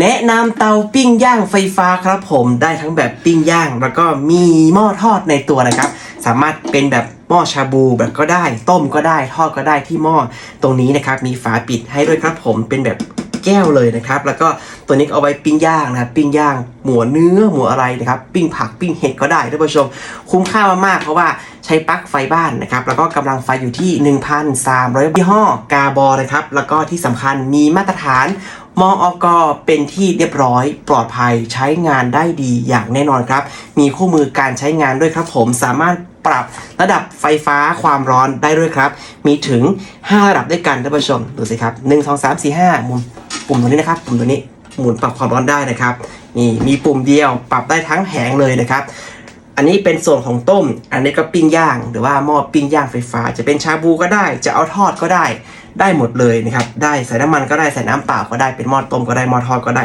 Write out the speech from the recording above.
แนะนำเตาปิ้งย่างไฟฟ้าครับผมได้ทั้งแบบปิ้งย่าง แล้วก็มีหม้อทอดในตัวนะครับ สามารถเป็นแบบหม้อชาบูแบบก็ได้ ต้มก็ได้ทอดก็ได้ที่หม้อตรงนี้นะครับ มีฝาปิดให้ด้วยครับผมเป็นแบบแก้วเลยนะครับ แล้วก็ตัวนี้เอาไว้ปิ้งย่างนะปิ้งย่าง หมูเนื้อหมูอะไรนะครับปิ้งผักปิ้งเห็ดก็ได้ท่านผู้ชม คุ้มค่ามากๆเพราะว่าใช้ปลั๊กไฟบ้านนะครับแล้วก็กำลังไฟอยู่ที่ 1,300ยี่ห้อกาบอนะครับแล้วก็ที่สำคัญมีมาตรฐานมออกเป็นที่เรียบร้อยปลอดภัยใช้งานได้ดีอย่างแน่นอนครับ มีคู่มือการใช้งานด้วยครับผมสามารถปรับระดับไฟฟ้าความร้อนได้ด้วยครับ มีถึง 5 ระดับด้วยกันท่านผู้ชมดูสิครับ 1 2 3 4 5หมุนปุ่มตัวนี้นะครับ ปุ่มตัวนี้ หมุนปรับความร้อนได้นะครับนี่มีปุ่มเดียวปรับได้ทั้งแผงเลยนะครับ อันนี้เป็นส่วนของต้ม อันนี้ก็ปิ้งย่าง หรือว่าหม้อปิ้งย่างไฟฟ้า จะเป็นชาบูก็ได้ จะเอาทอดก็ได้ ได้หมดเลยนะครับ ได้ใส่น้ำมันก็ได้ใส่น้ำเปล่าก็ได้เป็นหม้อต้มก็ได้หม้อทอดก็ได้